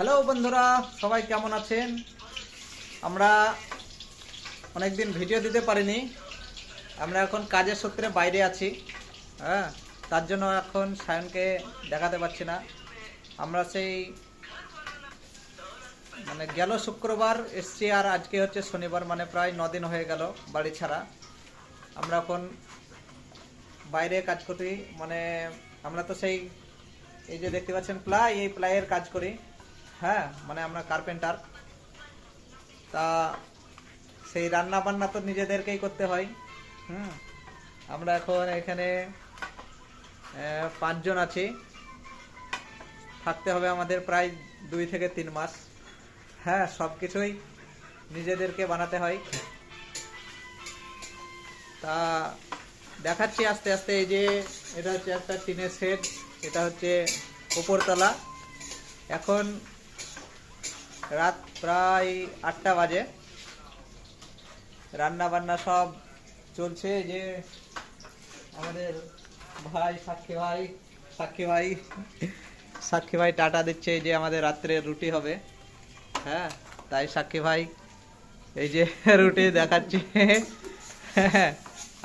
Hello বন্ধুরা, সবাই কেমন আছেন? আমরা অনেকদিন ভিডিও দিতে পারিনি। আমরা এখন কাজের সূত্রে বাইরে আছি। হ্যাঁ তার জন্য এখন সায়নকে দেখাতে পারছি না। আমরা সেই মানে গেল শুক্রবার, এসছি আর আজকে হচ্ছে শনিবার মানে প্রায় দিন হয়ে গেল বাড়ি ছাড়া। আমরা এখন বাইরে কাজ করি মানে আমরা তো সেই, এই যে দেখতে পাচ্ছেন প্লাই, এই প্লাইয়ের কাজ করি। হ্যাঁ মানে আমরা কার্পেন্টার তা সেই রান্না বান্না তো নিজেদেরকেই করতে হয়। হুম, আমরা এখন এখানে পাঁচজন আছি। থাকতে হবে আমাদের প্রায় দুই থেকে তিন মাস। হ্যাঁ সব কিছুই নিজেদেরকে বানাতে হয়। তা দেখাচ্ছি আস্তে আস্তে এই যে, এটা হচ্ছে একটা টিনের সেট এটা হচ্ছে ওপরতলা এখন রাত প্রায় আটটা বাজে। রান্না বান্না সব চলছে যে আমাদের ভাই, সাক্ষী ভাই সাক্ষী ভাই সাক্ষী ভাই টাটা দিচ্ছে যে আমাদের রাত্রে রুটি হবে। হ্যাঁ তাই সাক্ষী ভাই এই যে রুটি দেখাচ্ছে।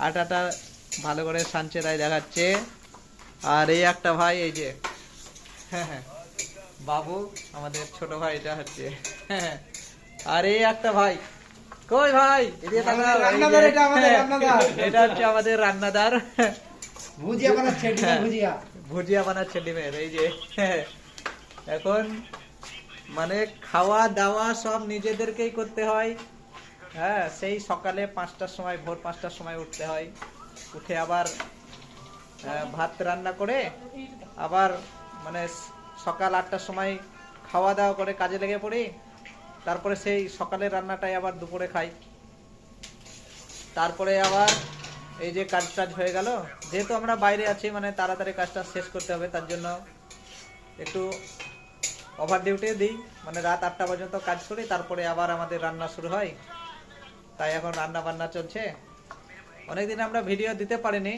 আটাটা ভালো করে সানছে তাই দেখাচ্ছে। আর এই একটা ভাই এই যে হ্যাঁ হ্যাঁ। বাবু আমাদের ছোট ভাই এটা হচ্ছে। হ্যাঁ আর একটা ভাই। কই ভাই? এদিকে তাকাও, এই যে- রান্নাদার। এটা হচ্ছে আমাদের রান্নাদার। ভুজিয়া বানাচ্ছে ডিমের ভুজিয়া। ভুজিয়া বানাচ্ছে ডিমের এই যে। এখন মানে খাওয়া দাওয়া সব নিজেদেরকেই করতে হয়। হ্যাঁ সেই সকালে পাঁচটার সময় ভোর পাঁচটার সময় উঠতে হয়। উঠে আবার ভাত রান্না করে আবার মানে সকাল আটটার সময় খাওয়া দাওয়া করে কাজে লেগে পড়ি। তারপরে সেই সকালের রান্নাটাই আবার দুপুরে খাই। তারপরে আবার এই যে কাজ টাজ হয়ে গেল, যেহেতু আমরা বাইরে আছি মানে তাড়াতাড়ি কাজটা শেষ করতে হবে, তার জন্য একটু ওভার ডিউটি দিই। মানে রাত আটটা পর্যন্ত কাজ করি, তারপরে আবার আমাদের রান্না শুরু হয়। তাই এখন রান্না বান্না চলছে। অনেকদিন আমরা ভিডিও দিতে পারিনি।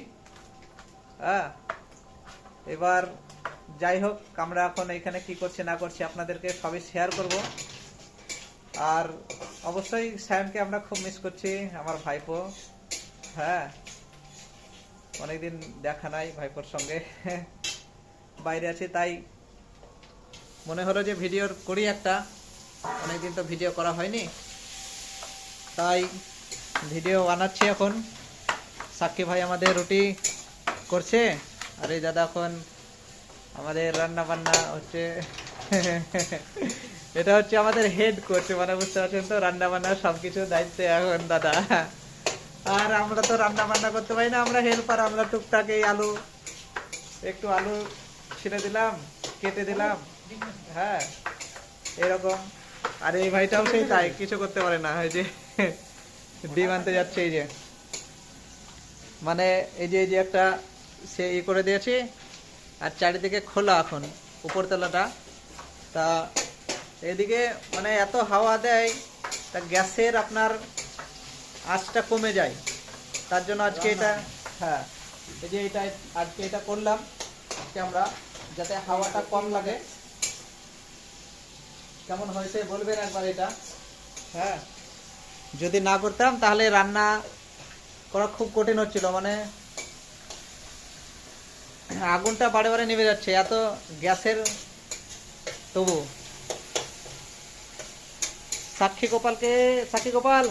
হ্যাঁ এবার যাই হোক, আমরা এখন এখানে কি করছি না করছি আপনাদেরকে সবই শেয়ার করব। আর অবশ্যই স্যামকে আমরা খুব মিস করছি, আমার ভাইপো। হ্যাঁ অনেকদিন দেখা নাই ভাইপোর সঙ্গে। বাইরে আছি, তাই মনে হলো যে ভিডিওর করি একটা। অনেকদিন তো ভিডিও করা হয়নি। তাই ভিডিও বানাচ্ছি এখন। সাক্ষী ভাই আমাদের রুটি করছে। আর এই দাদা এখন আমাদের রান্না বান্না হচ্ছে, এটা হচ্ছে আমাদের হেড করছে মানে বুঝতে পারছেন তো, রান্না বান্না সবকিছু দায়িত্বে এখন দাদা। আর আমরা তো রান্না বান্না করতে পারি না, আমরা হেল্পার আমরা টুকটাক এই আলু, একটু আলু ছিঁড়ে দিলাম, কেটে দিলাম হ্যাঁ এরকম। আর এই ভাইটাও সেই তাই, কিছু করতে পারে না, এই যে ডিম আনতে যাচ্ছে এই যে। মানে এই যে এই যে একটা সে ই করে দিয়েছি আর চারিদিকে খোলা এখন, উপরতলাটা। তা এদিকে মানে এত হাওয়া দেয়, তা গ্যাসের আপনার আঁচটা কমে যায়। তার জন্য আজকে এটা হ্যাঁ এই যে এটা, আজকে এটা করলাম, আজকে আমরা যাতে হাওয়াটা কম লাগে। কেমন হয়েছে বলবেন একবার এটা? হ্যাঁ যদি না করতাম তাহলে রান্না করা খুব কঠিন হচ্ছিল মানে আগুনটা বারে বারে নেমে যাচ্ছে, এত গ্যাসের তবু। সাক্ষী গোপালকে, সাক্ষী গোপাল?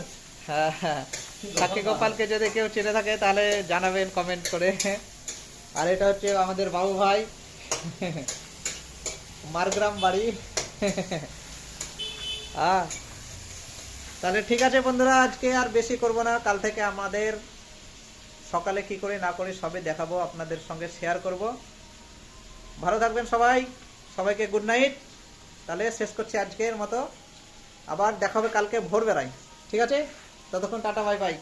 হ্যাঁ হ্যাঁ। সাক্ষী গোপালকে যদি কেউ চিনে থাকে, তাহলে জানাবেন কমেন্ট করে। আর এটা হচ্ছে আমাদের বাবু ভাই। মারগ্রাম বাড়ি। তাহলে ঠিক আছে বন্ধুরা, আজকে আর বেশি করব না। কাল থেকে আমাদের সকালে কি করে না করে সবে দেখাবো, আপনাদের সঙ্গে শেয়ার করব। ভালো থাকবেন সবাই। সবাইকে গুড নাইট তাহলে শেষ করছি আজকের মতো। আবার দেখাবে কালকে ভোরবেলায়। ঠিক আছে? ততক্ষণ টাটা বাই বাই